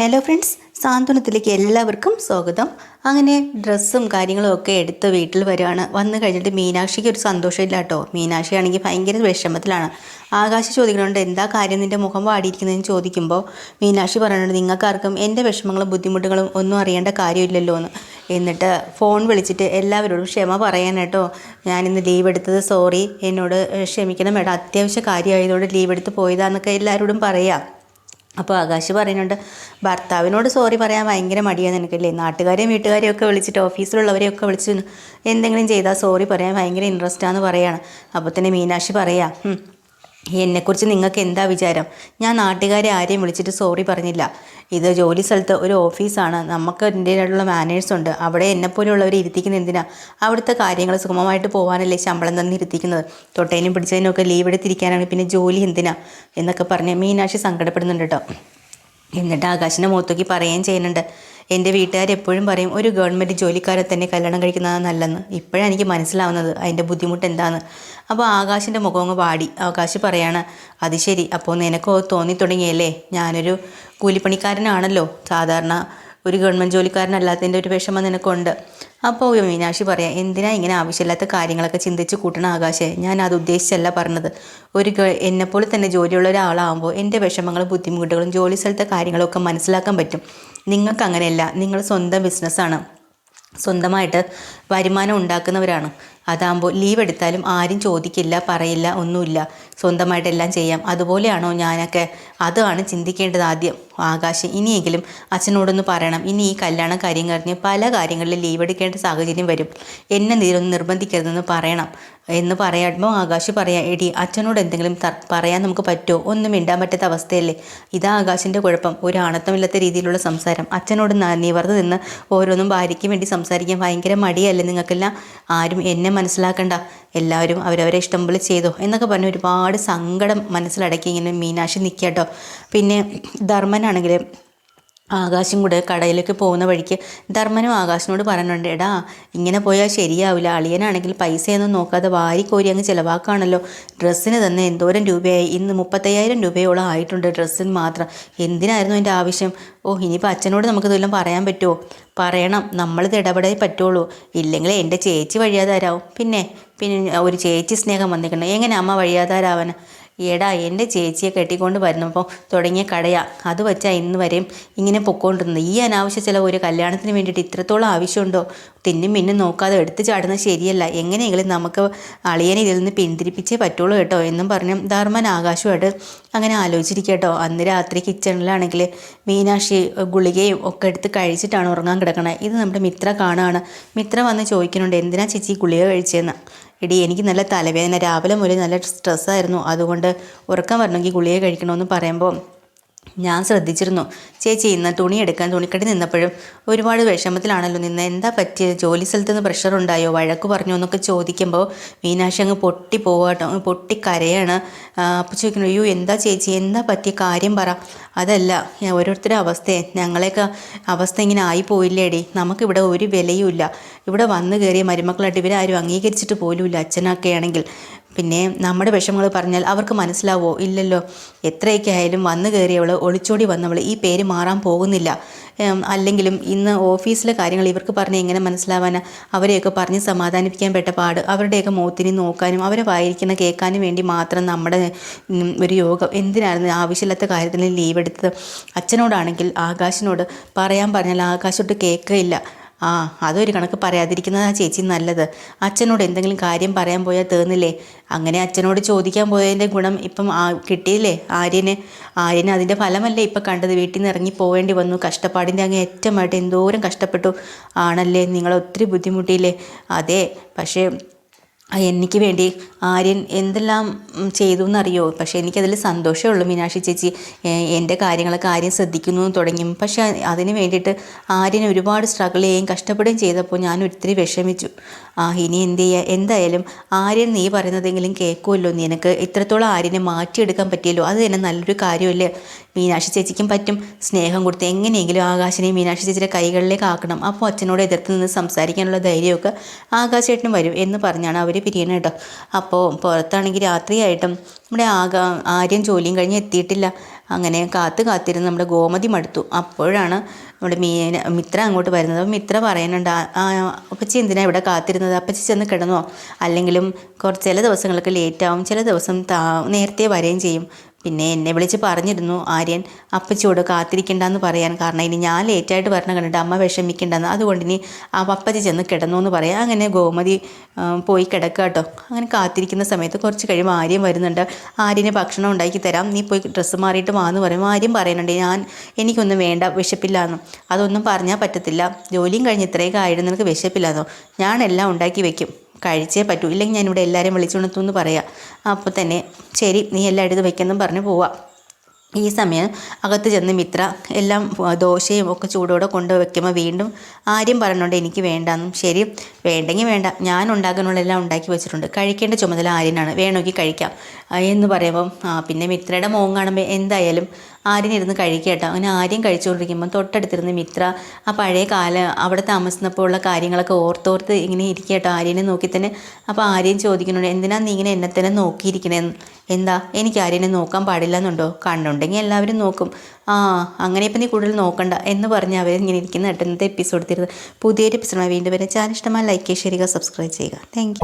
Hello friends സാന്ത്വനത്തിലേക്ക് എല്ലാവർക്കും സ്വാഗതം. അങ്ങനെ ഡ്രസ്സും കാര്യങ്ങളും ഒക്കെ എടുത്ത് വീട്ടിൽ വരികയാണ്. വന്നു കഴിഞ്ഞിട്ട് മീനാക്ഷിക്ക് ഒരു സന്തോഷമില്ല കേട്ടോ മീനാക്ഷി ആണെങ്കിൽ ഭയങ്കര വിഷമത്തിലാണ്. ആകാശ് ചോദിക്കുന്നുണ്ട് എന്താ കാര്യം? നിന്റെ മുഖം വാടിയിരിക്കുന്നതെന്ന് ചോദിക്കുമ്പോൾ മീനാക്ഷി പറയുന്നുണ്ട് നിങ്ങൾക്കാർക്കും എന്റെ വിഷമങ്ങളും ബുദ്ധിമുട്ടുകളും ഒന്നും അറിയേണ്ട കാര്യമില്ലല്ലോ എന്ന്. എന്നിട്ട് ഫോൺ വിളിച്ചിട്ട് എല്ലാവരോടും ക്ഷമ പറയാൻ കേട്ടോ ഞാനിന്ന് ലീവ് എടുത്തത് സോറി എന്നോട് ക്ഷമിക്കണം മേഡം അത്യാവശ്യ കാര്യമായതുകൊണ്ട് ലീവ് എടുത്ത് പോയതാന്നൊക്കെ എല്ലാവരോടും പറയാം. അപ്പോൾ ആകാശ് പറയുന്നുണ്ട് ഭർത്താവിനോട് സോറി പറയാൻ ഭയങ്കര മടിയാണ് നിനക്കല്ലേ? നാട്ടുകാരെയും വീട്ടുകാരെയും ഒക്കെ വിളിച്ചിട്ട് ഓഫീസിലുള്ളവരെയൊക്കെ വിളിച്ച് എന്തെങ്കിലും ചെയ്താൽ സോറി പറയാൻ ഭയങ്കര ഇൻട്രസ്റ്റാന്ന് പറയാണ്. അപ്പോൾ തന്നെ മീനാക്ഷി പറയാം "ഉം, എന്നെക്കുറിച്ച് നിങ്ങൾക്ക് എന്താ വിചാരം? ഞാൻ നാട്ടുകാരെ ആരെയും വിളിച്ചിട്ട് സോറി പറഞ്ഞില്ല. ഇത് ജോലി സ്ഥലത്ത് ഒരു ഓഫീസാണ്. നമുക്ക് എന്റെതായിട്ടുള്ള മാനേഴ്സ് ഉണ്ട്. അവിടെ എന്നെപ്പോലെയുള്ളവരെ ഇരുത്തിക്കുന്ന എന്തിനാ? അവിടുത്തെ കാര്യങ്ങൾ സുഗമമായിട്ട് പോകാനല്ലേ ശമ്പളം തന്നെ ഇരുത്തിക്കുന്നത് തൊട്ടേനും പിടിച്ചതിനും ഒക്കെ ലീവ് എടുത്തിരിക്കാനാണ് പിന്നെ ജോലി എന്തിനാ? എന്നൊക്കെ പറഞ്ഞ് മീനാക്ഷി സങ്കടപ്പെടുന്നുണ്ട് കേട്ടോ. എന്നിട്ട് ആകാശിന്റെ മുഖത്തേക്ക് പറയുകയും ചെയ്യുന്നുണ്ട്. എന്റെ വീട്ടുകാർ എപ്പോഴും പറയും ഒരു ഗവൺമെന്റ് ജോലിക്കാരെ തന്നെ കല്യാണം കഴിക്കുന്നതാണ് നല്ലതെന്ന്. ഇപ്പോഴാണ് എനിക്ക് മനസ്സിലാവുന്നത് അതിന്റെ ബുദ്ധിമുട്ട് എന്താണ് അപ്പോൾ ആകാശിന്റെ മുഖം അങ്ങ് പാടി ആകാശ് പറയാണ് അത് ശരി. അപ്പോൾ നിനക്കോ തോന്നി തുടങ്ങിയല്ലേ ഞാനൊരു കൂലിപ്പണിക്കാരനാണല്ലോ. സാധാരണ ഒരു ഗവൺമെന്റ് ജോലിക്കാരനല്ലാത്തതിന്റെ ഒരു വിഷമം നിനക്കുണ്ട്. അപ്പോൾ മീനാക്ഷി പറയാം എന്തിനാ ഇങ്ങനെ ആവശ്യമില്ലാത്ത കാര്യങ്ങളൊക്കെ ചിന്തിച്ച് കൂട്ടണ ആകാശേ? ഞാൻ അത് ഉദ്ദേശിച്ചല്ല പറഞ്ഞത്. ഒരു എന്നെപ്പോലെ തന്നെ ജോലിയുള്ള ഒരാളാകുമ്പോൾ എന്റെ വിഷമങ്ങളും ബുദ്ധിമുട്ടുകളും ജോലി സ്ഥലത്തെ കാര്യങ്ങളൊക്കെ മനസ്സിലാക്കാൻ പറ്റും. നിങ്ങൾക്ക് അങ്ങനെയല്ല. നിങ്ങൾ സ്വന്തം ബിസിനസ്സാണ് സ്വന്തമായിട്ട് വരുമാനം ഉണ്ടാക്കുന്നവരാണ്. അതാകുമ്പോൾ ലീവ് എടുത്താലും ആരും ചോദിക്കില്ല പറയില്ല ഒന്നുമില്ല. സ്വന്തമായിട്ടെല്ലാം ചെയ്യാം. അതുപോലെയാണോ ഞാനൊക്കെ? അതാണ് ചിന്തിക്കേണ്ടത് ആദ്യം. ആകാശ് ഇനിയെങ്കിലും അച്ഛനോടൊന്ന് പറയണം. ഇനി ഈ കല്യാണ കാര്യം കഴിഞ്ഞ് പല കാര്യങ്ങളിലും ലീവ് എടുക്കേണ്ട സാഹചര്യം വരും. എന്നെ നീരൊന്ന് നിർബന്ധിക്കരുതെന്ന് പറയണം. എന്ന് പറയുമ്പോൾ ആകാശ് പറയാം എടി അച്ഛനോട് എന്തെങ്കിലും പറയാൻ നമുക്ക് പറ്റുമോ ഒന്നും മിണ്ടാൻ പറ്റാത്ത അവസ്ഥയല്ലേ? ഇതാ ആകാശിന്റെ കുഴപ്പം. ഒരു ആണത്തമില്ലാത്ത രീതിയിലുള്ള സംസാരം. അച്ഛനോട് നിവർന്ന് നിന്ന് ഓരോന്നും ഭാര്യയ്ക്ക് വേണ്ടി സംസാരിക്കാൻ ഭയങ്കര മടിയല്ലേ നിങ്ങൾക്കെല്ലാം? ആരും എന്നെ മനസ്സിലാക്കണ്ട. എല്ലാവരും അവരവരെ ഇഷ്ടം പോലെ ചെയ്തോ എന്നൊക്കെ പറഞ്ഞ് ഒരുപാട് സങ്കടം മനസ്സിലടക്കി ഇങ്ങനെ മീനാക്ഷി നിൽക്കുക കേട്ടോ. പിന്നെ ധർമ്മനാണെങ്കിൽ ആകാശം കൂടെ കടയിലേക്ക് പോകുന്ന വഴിക്ക് ധർമ്മനും ആകാശിനോട് പറഞ്ഞുണ്ട് എടാ ഇങ്ങനെ പോയാൽ ശരിയാവില്ല അളിയനാണെങ്കിൽ പൈസയൊന്നും നോക്കാതെ വാരിക്കോരി അങ്ങ് ചിലവാക്കാണല്ലോ ഡ്രസ്സിന് തന്നെ എന്തോരം രൂപയായി. ഇന്ന് മുപ്പത്തയ്യായിരം രൂപയോളം ആയിട്ടുണ്ട് ഡ്രസ്സിന് മാത്രം. എന്തിനായിരുന്നു എന്റെ ആവശ്യം? ഓ ഇനിയിപ്പോൾ അച്ഛനോട് നമുക്ക് ഇതെല്ലാം പറയാൻ പറ്റുമോ? പറയണം. നമ്മളിത് ഇടപെടേ പറ്റുള്ളൂ. ഇല്ലെങ്കിൽ എന്റെ ചേച്ചി വഴിയാതാരാവും. പിന്നെ? പിന്നെ ഒരു ചേച്ചി സ്നേഹം വന്നിരിക്കണം. എങ്ങനെ അമ്മ വഴിയാതാരാവാൻ എടാ എന്റെ ചേച്ചിയെ കെട്ടിക്കൊണ്ട് വരുന്നപ്പോൾ തുടങ്ങിയ കടയാ. അത് വെച്ചാൽ ഇന്ന് വരെയും ഇങ്ങനെ പൊക്കോണ്ടിരുന്നത് ഈ അനാവശ്യ ചിലവ് ഒരു കല്യാണത്തിന് വേണ്ടിയിട്ട് ഇത്രത്തോളം ആവശ്യമുണ്ടോ? തിന്നും മിന്നും നോക്കാതെ എടുത്തു ചാടുന്നത് ശരിയല്ല. എങ്ങനെയെങ്കിലും നമുക്ക് അളിയനെ ഇതിൽ നിന്ന് പിന്തിരിപ്പിച്ചേ പറ്റുള്ളൂ കേട്ടോ എന്നും പറഞ്ഞു ധർമ്മൻ ആകാശമായിട്ട് അങ്ങനെ ആലോചിച്ചിരിക്കട്ടോ അന്ന് രാത്രി കിച്ചണിലാണെങ്കിൽ മീനാക്ഷി ഗുളികയും ഒക്കെ എടുത്ത് കഴിച്ചിട്ടാണ് ഉറങ്ങാൻ കിടക്കണത് ഇത് നമ്മുടെ മിത്ര കാണുകയാണ് മിത്ര വന്ന് ചോദിക്കുന്നുണ്ട് എന്തിനാ ചേച്ചി ഗുളിക കഴിച്ചതെന്ന് എടി എനിക്ക് നല്ല തലവേദന. രാവിലെ മുതൽ നല്ല സ്ട്രെസ്സായിരുന്നു അതുകൊണ്ട് ഉറക്കം വരണമെങ്കിൽ ഗുളിക കഴിക്കണമെന്ന് പറയുമ്പോൾ ഞാൻ ശ്രദ്ധിച്ചിരുന്നു. ചേച്ചി ഇന്ന് തുണി എടുക്കാൻ തുണിക്കടി നിന്നപ്പോഴും ഒരുപാട് വിഷമത്തിലാണല്ലോ നിന്ന്. എന്താ പറ്റിയത് ജോലി സ്ഥലത്ത് നിന്ന് പ്രഷർ ഉണ്ടായോ? വഴക്ക് പറഞ്ഞോ എന്നൊക്കെ ചോദിക്കുമ്പോൾ മീനാക്ഷി അങ്ങ് പൊട്ടി പോവാട്ടോ പൊട്ടി കരയാണ് അപ്പോൾ ചോദിക്കുന്നു അയ്യോ എന്താ ചേച്ചി? എന്താ പറ്റിയ? കാര്യം പറ. അതല്ല ഓരോരുത്തരുടെ അവസ്ഥയെ. ഞങ്ങളെയൊക്കെ അവസ്ഥ ഇങ്ങനെ ആയിപ്പോയില്ലേടി നമുക്കിവിടെ ഒരു വിലയുമില്ല. ഇവിടെ വന്നു കയറിയ മരുമക്കളായിട്ട് ഇവരാരും അംഗീകരിച്ചിട്ട് പോലുമില്ല. അച്ഛനൊക്കെ ആണെങ്കിൽ പിന്നെ നമ്മുടെ വിഷമങ്ങൾ പറഞ്ഞാൽ അവർക്ക് മനസ്സിലാവോ? ഇല്ലല്ലോ. എത്രയൊക്കെ ആയാലും വന്നു കയറിയവൾ ഒളിച്ചോടി വന്നവൾ ഈ പേര് മാറാൻ പോകുന്നില്ല. അല്ലെങ്കിലും ഇന്ന് ഓഫീസിലെ കാര്യങ്ങൾ ഇവർക്ക് പറഞ്ഞ് എങ്ങനെ മനസ്സിലാവാനാ? അവരെയൊക്കെ പറഞ്ഞ് സമാധാനിപ്പിക്കാൻ പെട്ട പാട്. അവരുടെയൊക്കെ മുഖത്തിനി നോക്കാനും അവരെ വായിക്കുന്ന കേൾക്കാനും വേണ്ടി മാത്രം നമ്മുടെ ഒരു യോഗം. എന്തിനായിരുന്നു ആവശ്യമില്ലാത്ത കാര്യത്തിന് ലീവ് എടുത്തത്? അച്ഛനോടാണെങ്കിൽ ആകാശിനോട് പറയാൻ പറഞ്ഞാൽ ആകാശോട്ട് കേൾക്കുകയില്ല ആ അതൊരു കണക്ക് പറയാതിരിക്കുന്നത് ആ ചേച്ചി നല്ലത്. അച്ഛനോട് എന്തെങ്കിലും കാര്യം പറയാൻ പോയാൽ തീർന്നില്ലേ? അങ്ങനെ അച്ഛനോട് ചോദിക്കാൻ പോയതിന്റെ ഗുണം ഇപ്പം ആ കിട്ടിയില്ലേ ആര്യന്? ആര്യന് അതിന്റെ ഫലമല്ലേ ഇപ്പം കണ്ടത്? വീട്ടിൽ നിന്ന് ഇറങ്ങി പോവേണ്ടി വന്നു. കഷ്ടപ്പാടിന്റെ അങ്ങ് ഏറ്റമായിട്ട് എന്തോരം കഷ്ടപ്പെട്ടു. ആണല്ലേ? നിങ്ങൾ ഒത്തിരി ബുദ്ധിമുട്ടിയില്ലേ? അതെ പക്ഷേ എനിക്ക് വേണ്ടി ആര്യൻ എന്തെല്ലാം ചെയ്തു എന്നറിയോ പക്ഷേ എനിക്കതിൽ സന്തോഷമേ ഉള്ളൂ മീനാക്ഷി ചേച്ചി. എന്റെ കാര്യങ്ങളൊക്കെ ആര്യൻ ശ്രദ്ധിക്കുന്നു തുടങ്ങി. പക്ഷേ അതിന് വേണ്ടിയിട്ട് ആര്യൻ ഒരുപാട് സ്ട്രഗിൾ ചെയ്യുകയും കഷ്ടപ്പെടുകയും ചെയ്തപ്പോൾ ഞാൻ ഒത്തിരി വിഷമിച്ചു. ആ ഇനി എന്ത് ചെയ്യുക എന്തായാലും ആര്യൻ നീ പറയുന്നതെങ്കിലും കേൾക്കുമല്ലോ. നിനക്ക് ഇത്രത്തോളം ആര്യനെ മാറ്റിയെടുക്കാൻ പറ്റിയല്ലോ. അത് തന്നെ നല്ലൊരു കാര്യമല്ലേ? മീനാക്ഷി ചേച്ചിക്കും പറ്റും. സ്നേഹം കൊടുത്ത് എങ്ങനെയെങ്കിലും ആകാശിനെ മീനാക്ഷി ചേച്ചിയുടെ കൈകളിലേക്ക് ആക്കണം. അപ്പോൾ അച്ഛനോട് എതിർത്ത് നിന്ന് സംസാരിക്കാനുള്ള ധൈര്യമൊക്കെ ആകാശേട്ടനും വരും എന്ന് പറഞ്ഞാണ് അവർ പിരിയണത് കേട്ടോ. അപ്പോൾ പുറത്താണെങ്കിൽ രാത്രിയായിട്ടും നമ്മുടെ ആകാ ആര്യം ജോലിയും കഴിഞ്ഞ് എത്തിയിട്ടില്ല. അങ്ങനെ കാത്ത് കാത്തിരുന്ന് നമ്മുടെ ഗോമതി മടുത്തു. അപ്പോഴാണ് നമ്മുടെ മീന മിത്ര അങ്ങോട്ട് വരുന്നത്. മിത്ര പറയുന്നുണ്ട് "ആ, ആ അപ്പച്ചി എന്തിനാണ് ഇവിടെ കാത്തിരുന്നത്? അപ്പച്ചി ചെന്ന് കിടന്നോ. അല്ലെങ്കിലും കുറച്ച് ചില ദിവസങ്ങൾക്ക് ലേറ്റ് ആവും. ചില ദിവസം താ നേരത്തെ വരികയും ചെയ്യും. പിന്നെ എന്നെ വിളിച്ച് പറഞ്ഞിരുന്നു ആര്യൻ അപ്പച്ചിയോട് കാത്തിരിക്കണ്ടെന്ന് പറയാൻ. കാരണം ഇനി ഞാൻ ലേറ്റായിട്ട് വരണം കണ്ടിട്ട് അമ്മ വിഷമിക്കണ്ടെന്ന്. അതുകൊണ്ട് ഇനി ആ അപ്പച്ചി ചെന്ന് കിടന്നു എന്ന് പറയാം. അങ്ങനെ ഗോമതി പോയി കിടക്കുക കേട്ടോ അങ്ങനെ കാത്തിരിക്കുന്ന സമയത്ത് കുറച്ച് കഴിയുമ്പോൾ ആര്യം വരുന്നുണ്ട്. ആര്യന് ഭക്ഷണം ഉണ്ടാക്കി തരാം. നീ പോയി ഡ്രസ്സ് മാറിയിട്ട് വാന്ന് പറയും. ആര്യം പറയുന്നുണ്ട് ഞാൻ എനിക്കൊന്നും വേണ്ട വിശപ്പില്ല എന്ന് അതൊന്നും പറഞ്ഞാൽ പറ്റത്തില്ല. ജോലിയും കഴിഞ്ഞ് ഇത്രയൊക്കെ ആയിരുന്നു നിനക്ക് വിശപ്പില്ലാന്നോ? ഞാനെല്ലാം ഉണ്ടാക്കി വെക്കും. കഴിച്ചേ പറ്റൂ. ഇല്ലെങ്കിൽ ഞാനിവിടെ എല്ലാവരെയും വിളിച്ചുണർത്തുമെന്ന് പറയാം. അപ്പോൾ തന്നെ ശരി നീ എല്ലാം എടുത്ത് വെക്കെന്നും പറഞ്ഞ് പോവാം. ഈ സമയം അകത്ത് ചെന്ന് മിത്ര എല്ലാം ദോശയും ഒക്കെ ചൂടോടെ കൊണ്ട് വയ്ക്കുമ്പോൾ വീണ്ടും ആര്യം പറഞ്ഞുകൊണ്ട് എനിക്ക് വേണ്ടാന്നും. ശരി വേണ്ടെങ്കിൽ വേണ്ട. ഞാൻ ഉണ്ടാക്കാനുള്ളതെല്ലാം ഉണ്ടാക്കി വെച്ചിട്ടുണ്ട്. കഴിക്കേണ്ട ചുമതല ആര്യനാണ്. വേണമെങ്കിൽ കഴിക്കാം. എന്ന് പറയുമ്പം പിന്നെ മിത്രയുടെ മോൻ കാണുമ്പോൾ എന്തായാലും ആര്യൻ ഇരുന്ന് കഴിക്കട്ടോ അങ്ങനെ ആര്യം കഴിച്ചുകൊണ്ടിരിക്കുമ്പോൾ തൊട്ടടുത്തിരുന്ന് മിത്ര ആ പഴയ കാലം അവിടെ താമസിച്ചപ്പോൾ ഉള്ള കാര്യങ്ങളൊക്കെ ഓർത്തോർത്ത് ഇങ്ങനെ ഇരിക്കട്ടോ ആര്യനെ നോക്കി തന്നെ അപ്പോൾ ആര്യൻ ചോദിക്കുന്നുണ്ട് എന്തിനാ നീ ഇങ്ങനെ എന്നെ തന്നെ നോക്കിയിരിക്കണേന്ന് എന്താ? എനിക്ക് ആര്യനെ നോക്കാൻ പാടില്ല എന്നുണ്ടോ കണ്ടുണ്ടെങ്കിൽ എല്ലാവരും നോക്കും. ആ അങ്ങനെ ഇപ്പം നീ കൂടുതൽ നോക്കണ്ട. എന്ന് പറഞ്ഞ് അവർ ഇങ്ങനെ ഇരിക്കുന്ന ഇന്നത്തെ എപ്പിസോഡ് തരുന്നത് പുതിയൊരു എപ്പിസോഡ് വീണ്ടും വരെ. ചാനൽ ഇഷ്ടമായി ലൈക്ക് ചെയ്യുക സബ്സ്ക്രൈബ് ചെയ്യുക താങ്ക്